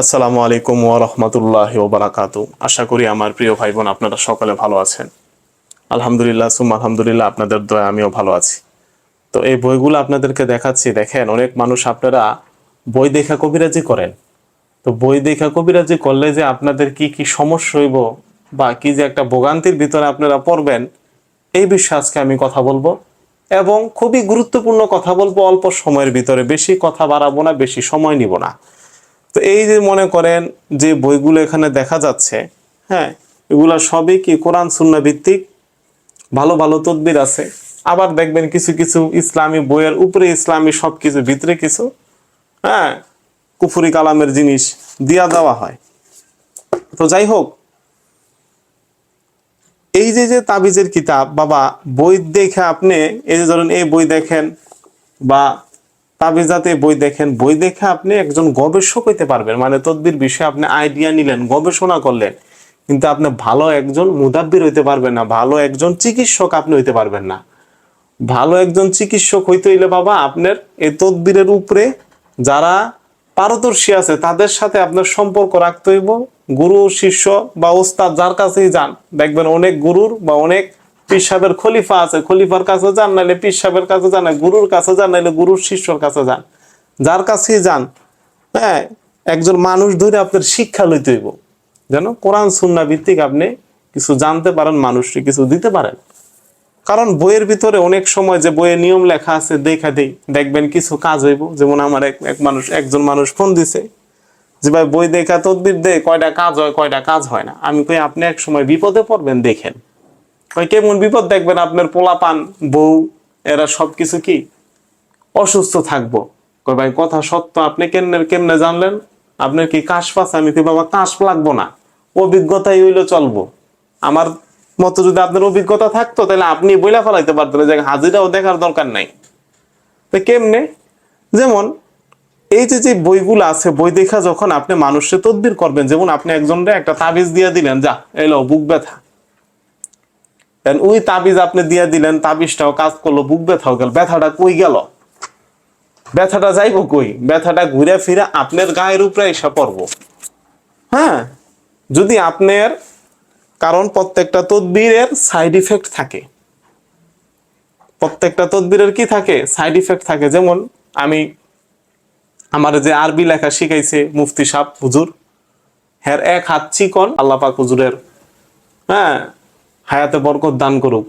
আসসালামু আলাইকুম ওয়া রাহমাতুল্লাহি ওয়া বারাকাতু। আশা করি আমার প্রিয় ভাই বোন আপনারা সকলে ভালো আছেন। আলহামদুলিল্লাহ সুম আলহামদুলিল্লাহ, আপনাদের দয়া, আমিও ভালো আছি। তো এই বইগুলো আপনাদেরকে দেখাচ্ছি, দেখেন, অনেক মানুষ আপনারা বই দেখা কবিরাজি করেন। তো বই দেখা কবিরাজি করলে যে আপনাদের কি কি সমস্যা হইব বা কি যে একটা ভোগান্তির ভিতরে আপনারা পড়বেন, এই বিষয়ে আজকে আমি কথা বলব এবং খুবই গুরুত্বপূর্ণ কথা বলব, অল্প সময়ের ভিতরে। বেশি কথা বাড়াবো না, বেশি সময় নিব না। তো এই যে মনে করেন যে বইগুলো এখানে দেখা যাচ্ছে হ্যাঁ এগুলো সবই কি কোরআন, সুন্না ভিত্তিক? ভালো ভালো তদবির আছে। আবার দেখবেন কিছু কিছু ইসলামী বইয়ের উপরে ইসলামী সব কিছু ভিতরে কিছু হ্যাঁ কুফুরি কালামের জিনিস দিয়া দেওয়া হয়। তো যাই হোক, এই যে যে তাবিজের কিতাব, বাবা, বই দেখে আপনি, এই যে ধরুন এই বই দেখেন বা তাবিজাতে বই দেখেন, বই দেখে আপনি একজন গবেষক হইতে পারবেন। মানে তদ্বির বিষয়ে আপনি আইডিয়া নিলেন, গবেষণা করলেন। কিন্তু আপনি ভালো একজন মুদাব্বির হইতে পারবেন না, ভালো একজন চিকিৎসক আপনি হইতে পারবেন না। ভালো একজন চিকিৎসক হইতে হইলে বাবা, আপনার এই তদবিরের উপরে যারা পারদর্শী আছে, তাদের সাথে আপনার সম্পর্ক রাখতে হইব। গুরু শিষ্য বা ওস্তাদ যার কাছেই যান, দেখবেন অনেক গুরুর বা অনেক পীর সাহেবের খলিফা আছে, খলিফার কাছে যান নাহলে পীর সাহেবের কাছে যান গুরুর কাছে যান নাহলে গুরুর শিষ্যর কাছে যান। যার কাছেই যান হ্যাঁ একজন মানুষ ধরে আপনার শিক্ষা লইতে হইব। যেন কোরআন, সুন্না ভিত্তিক আপনি কিছু জানতে পারেন, মানুষকে কিছু দিতে পারেন। কারণ বইয়ের ভিতরে অনেক সময় যে বইয়ের নিয়ম লেখা আছে, দেখা দেই, দেখবেন কিছু কাজ হইব। যেমন আমার এক এক মানুষ, একজন মানুষ ফোন দিছে, যে ভাই, বই দেখা, তদবির দে কয়টা কাজ হয়, কয়টা কাজ হয় না। আমি কই, আপনি এক সময় বিপদে পড়বেন, দেখেন। কই কেমন বিপদ দেখবেন আপনার পোলাপান, বউ, এরা সব কিছু কি? অসুস্থ থাকব। কই ভাই, কথা সত্য, আপনি কেমনে কেমনে জানলেন? আপনার কি কাশ পাচ্ছে আমি কই, বাবা, কাশ লাগবো না। অভিজ্ঞতাই হইলে চলবো। আমার মতো যদি আপনার অভিজ্ঞতা থাকতো, তাহলে আপনি বইলা ফেলাইতে পারতেন, যে হাজিরাও দেখার দরকার নাই। তো কেমনে? যেমন, এই যে যে বইগুলো আছে, বই দেখা যখন আপনি মানুষের তদবির করবেন, যেমন আপনি একজনরে একটা তাবিজ দিয়ে দিলেন, যা এলো বুক ব্যথা। Then ওই তাবিজ আপনি দিয়ে দিলেন, তাবিজটাও কাজ করল, বুক ব্যথাও গেল, ব্যথাটা কই গেল? ব্যথাটা যাইবো কই? ব্যথাটা ঘুরে ফিরে আপনার গায়ের উপরে এসে পড়ব। হ্যাঁ? যদি আপনার, কারণ প্রত্যেকটা তদবিরের সাইড ইফেক্ট থাকে। প্রত্যেকটা তদবিরের কি থাকে? সাইড ইফেক্ট থাকে। যেমন আমি, আমার যে আরবি লেখা শিখাইছে মুফতি সাহ হুজুর হ্যার এক হাত চিকন, আল্লাহ পাক হুজুরের হ্যাঁ হায়াতে বরকত দান করুক।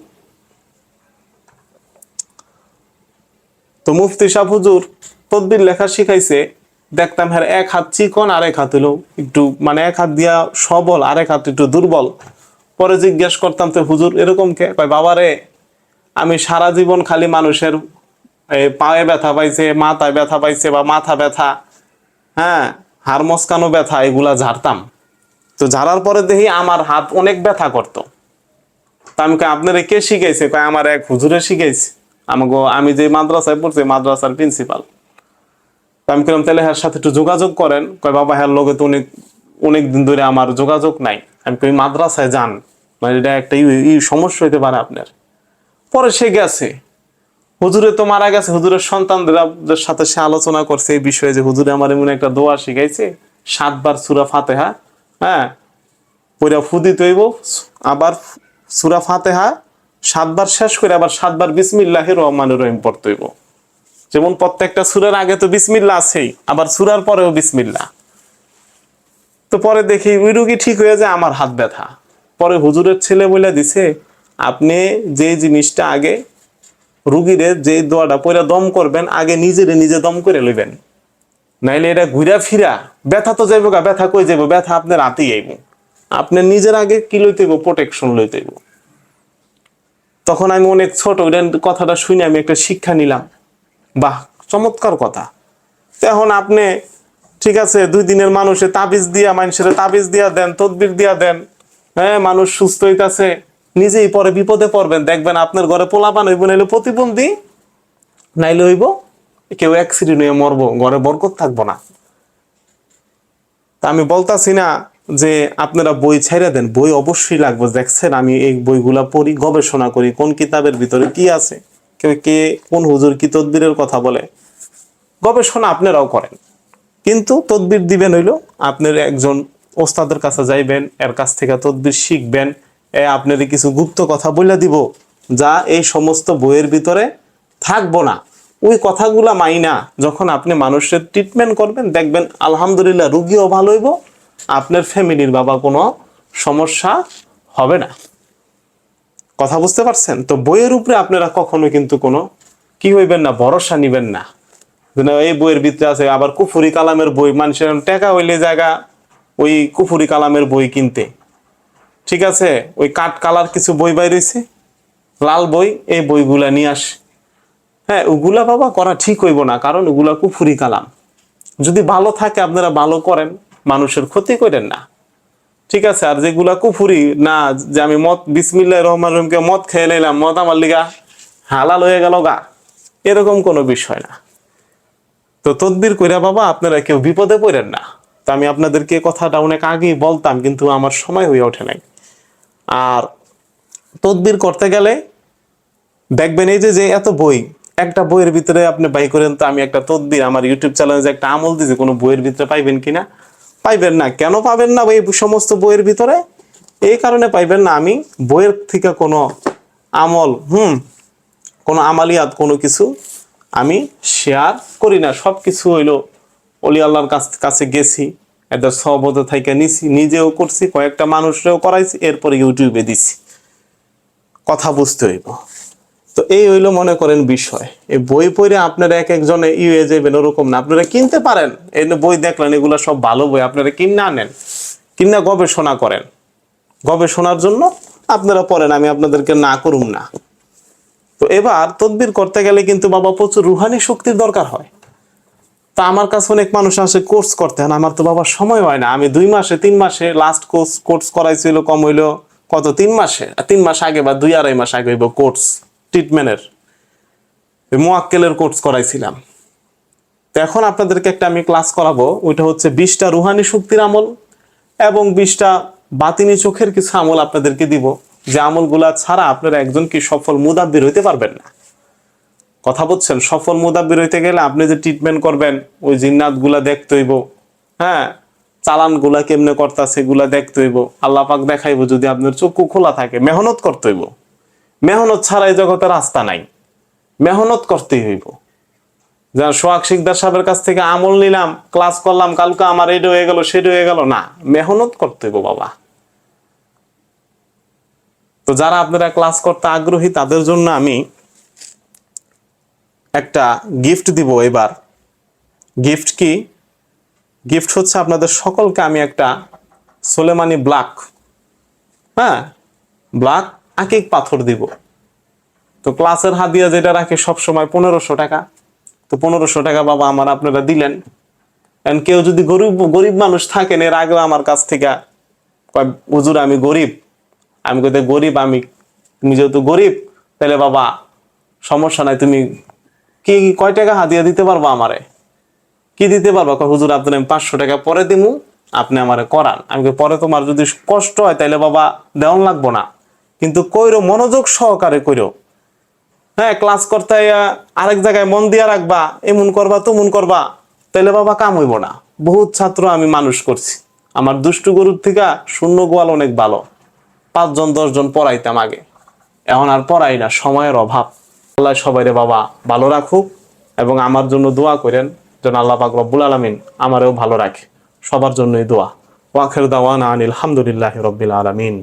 তো মুফতি সাহ হুজুর তদবির লেখা শিখাইছে, দেখতাম হ্যাঁ এক হাত চিকন আর এক হাত হলো একটু মানে এক হাত দিয়া সবল আর এক হাত একটু দুর্বল। পরে জিজ্ঞেস করতাম, তো হুজুর, এরকম কে? কয়, বাবারে, আমি সারা জীবন খালি মানুষের পায়ে ব্যথা পাইছে, মাথায় ব্যথা পাইছে বা মাথা ব্যথা হ্যাঁ হাড় মস্কানো ব্যথা, এগুলা ঝাড়তাম। তো ঝাড়ার পরে দেখি আমার হাত অনেক ব্যথা করতো। তা আমি আপনারে কে শিখাইছে? কয় আমার এক হুজুরে শিখাইছে। আমাকে আমি যে মাদ্রাসায় পড়ছি, মাদ্রাসার প্রিন্সিপাল তো আমি কইলাম তাহলে হ্যার সাথে একটু যোগাযোগ করেন। কয় বাবা হ্যার লোকে তো অনেক অনেক দিন ধরে আমার যোগাযোগ নাই। আমি কই, মাদ্রাসায় যান। মানে এটা একটা সমস্যা হইতে পারে আপনার। পরে সে গেছে। হুজুরে তো মারা গেছে। হুজুরের সন্তানদের সাথে সে আলোচনা করছে এই বিষয়ে যে হুজুরে আমার এমন একটা দোয়া শিখাইছে, সাতবার সুরা ফাতেহা হ্যাঁ? পইরা ফুদি তৈব, আবার সুরা ফাতেহা সাতবার শেষ করে আবার সাতবার বিসমিল্লাহ রহমান রহিম পড়তে হইব। যেমন প্রত্যেকটা সুরার আগে তো বিসমিল্লা আছেই, আবার সুরার পরেও বিসমিল্লা তো পরে দেখি ওই রুগী ঠিক হয়ে যায়, আমার হাত ব্যথা। পরে হুজুরের ছেলে বলে দিছে, আপনি যে জিনিসটা আগে রুগীরে যে দোয়াটা পয়লা দম করবেন, আগে নিজেরে নিজে দম করে লইবেন। নাইলে এটা ঘুরা ফিরা, ব্যথা তো যাইব গা ব্যথা কই যাইব? ব্যথা আপনার হাতেই আইব। আপনি নিজের আগে কি লইতে হইব প্রোটেকশন লইতে হইব তখন আমি অনেক ছোট, ওইটা কথাটা শুনে আমি একটা শিক্ষা নিলাম। বাহ, চমৎকার কথা। এখন আপনি, ঠিক আছে, দুই দিনের মানুষে তাবিজ দিয়া, মানুষের তাবিজ দিয়া দেন, তদবির দিয়া দেন। হ্যাঁ মানুষ সুস্থ হইতাছে, নিজেই পরে বিপদে পড়বেন। দেখবেন আপনার ঘরে পোলাপান হইব, নাইলে প্রতিবন্ধী নাইলে হইব, কেউ অ্যাক্সিডেন্ট হয়ে মরবো, ঘরে বরকত থাকব না। তা আমি বলতাছি না যে আপনারা বই ছেড়ে দেন, বই অবশ্যই লাগবে। দেখছেন, আমি এই বইগুলা পড়ি, গবেষণা করি, কোন কিতাবের ভিতরে কি আছে? কেউ কে, কোন হুজুর কি তদবিরের কথা বলে? গবেষণা আপনারাও করেন। কিন্তু তদবির দিবেন হইল, আপনার একজন ওস্তাদের কাছে যাইবেন, এর কাছ থেকে তদবির শিখবেন, এ আপনার কিছু গুপ্ত কথা বলে দিব, যা এই সমস্ত বইয়ের ভিতরে থাকব না। ওই কথাগুলা মাইনা, যখন আপনি মানুষের ট্রিটমেন্ট করবেন, দেখবেন আলহামদুলিল্লাহ রুগীও ভালো হইব আপনার ফ্যামিলির বাবা কোনো সমস্যা হবে না। কথা বুঝতে পারছেন? তো বইয়ের উপরে আপনারা কখনো কিন্তু কোনো কি হইবেন না, ভরসা নিবেন না। এই বইয়ের ভিতরে আছে, আবার কুফুরি কালামের বই মানুষের টাকা হইলে জায়গা ওই কুফুরি কালামের বই কিনতে। ঠিক আছে? ওই কাঠ কালার কিছু বই বাইরেছে, লাল বই, এই বইগুলা নিয়ে আসে। হ্যাঁ ওগুলা বাবা করা ঠিক হইব না, কারণ ওগুলা কুফুরি কালাম। যদি ভালো থাকে, আপনারা ভালো করেন। মানুষের ক্ষতি করেন না। ঠিক আছে, আর যেগুলা কুফুরি, না, যে আমি মদ বিসমিল্লাহ রহমান রহিমকে মদ খেয়ে নিলাম, মদ আমার লিগা হালাল হয়ে গেল গা। এরকম কোনো বিষয় না। তো তদবির কইরা বাবা, আপনারা কেউ বিপদে পড়েন না। তো আমি আপনাদেরকে কথাটা অনেক আগেই বলতাম, কিন্তু আমার সময় হয়ে ওঠে নাই। আর তদবির করতে গেলে দেখবেন এই যে যে এত বই, একটা বইয়ের ভিতরে আপনি বাই করেন, তো আমি একটা তদবির, আমার ইউটিউব চ্যানেলে যে একটা আমল দিয়েছি কোনো বইয়ের ভিতরে পাইবেন কিনা? পাইবেন না। কেন পাবেন না এই সমস্ত বইয়ের ভিতরে? এই কারণে পাইবেন না আমি। বইয়ের থেকে কোনো আমল, হুম, কোনো আমালিয়াত, কোনো কিছু আমি শেয়ার করি না। সব কিছু হইল অলি আল্লাহর কাছ, কাছে গেছি, এদের সহবত থেকে নিছি, নিজেও করছি, কয়েকটা মানুষরাও করাইছি, এরপরে ইউটিউবে দিছি। কথা বুঝতে হইব। তো এই হইল মনে করেন বিষয়। এই বই পড়ে আপনারা এক একজনে ই হয়ে যাবেন ওরকম না। আপনারা কিনতে পারেন। এই বই দেখলেন, এগুলো সব ভালো বই, আপনারা কিনে আনেন, কিনা গবেষণা করেন। গবেষণার জন্য আপনারা পড়েন, আমি আপনাদেরকে না করুম না। তো এবার তদবির করতে গেলে কিন্তু বাবা প্রচুর রুহানি শক্তির দরকার হয়। তা আমার কাছে অনেক মানুষ আসে, কোর্স করতে হয় আমার তো বাবা সময় হয় না। আমি দুই মাসে, তিন মাসে লাস্ট কোর্স কোর্স করাইছিল, কম হইল কত? তিন মাসে। তিন মাস আগে বা দুই আড়াই মাস আগে হইব কোর্স ট্রিটমেন্টের মোয়াক্কেলের কোর্স করাইছিলাম। তো এখন আপনাদেরকে একটা আমি ক্লাস করাবো, ওইটা হচ্ছে বিশটা রুহানি শক্তির আমল এবং বিশটা বাতিনি চোখের কিছু আমল আপনাদেরকে দিব। যে আমলগুলা ছাড়া আপনারা একজন কি সফল মুদাব্বির হইতে পারবেন না। কথা বলছেন, সফল মুদাব্বির হইতে গেলে আপনি যে ট্রিটমেন্ট করবেন, ওই জিন্নাতগুলা দেখতে হইব। হ্যাঁ চালানগুলা কেমনে করতেছে, এগুলা দেখতে হইব। আল্লাহ পাক দেখাইব যদি আপনার চক্ষু খোলা থাকে, মেহনত করতে হইব। মেহনত ছাড়া এই জগতে রাস্তা নাই। মেহনত করতেই হইব। যা সোহাগ শিকদার সাহেবের কাছ থেকে আমল নিলাম, ক্লাস করলাম, কালকে আমার এটা হয়ে গেল সেটা হয়ে গেল। না, মেহনত করতে হইব বাবা। তো যারা আপনারা ক্লাস করতে আগ্রহী, তাদের জন্য আমি একটা গিফট দিব এবার। গিফট কি? গিফট হচ্ছে আপনাদের সকলকে আমি একটা সোলেমানি ব্ল্যাক হ্যাঁ? ব্ল্যাক আকিক পাথর দিব। তো ক্লাসের হাদিয়া যেটা রাখে সব সময় পনেরোশো টাকা। তো পনেরোশো টাকা বাবা আমার আপনারা দিলেন। And কেউ যদি গরিব গরিব মানুষ থাকেন, এর আগেও আমার কাছ থেকে হুজুর, আমি গরিব। আমি কইতে, গরিব, আমি, তুমি যেহেতু গরিব, তাহলে বাবা, সমস্যা নাই, তুমি কি, কয় টাকা হাদিয়া দিতে পারবা আমারে? কি দিতে পারবা? হুজুর, আপনার আমি পাঁচশো টাকা পরে দিমু, আপনি আমারে করান। আমি পরে তোমার যদি কষ্ট হয়, তাহলে বাবা দেওয়ান লাগবো না। কিন্তু কইরো, মনোযোগ সহকারে কইরো। হ্যাঁ ক্লাস করতে আরেক জায়গায় মন দিয়া রাখবা, এমন করবা, তুমন করবা তাহলে বাবা কাম হইব না। বহুত ছাত্র আমি মানুষ করছি। আমার দুষ্টু গরুর থেকে শূন্য গোয়াল অনেক ভালো। পাঁচজন, দশজন পড়াইতাম আগে। এখন আর পড়াই না, সময়ের অভাব। আল্লাহ সবাইরে বাবা ভালো রাখুক এবং আমার জন্য দোয়া করেন, যেন আল্লাহ পাক রব্বুল আলমিন আমারও ভালো রাখে। সবার জন্যই দোয়া। ওয়াখের দাওয়ানা আনিল আলহামদুলিল্লাহ রব্বিল আলমিন।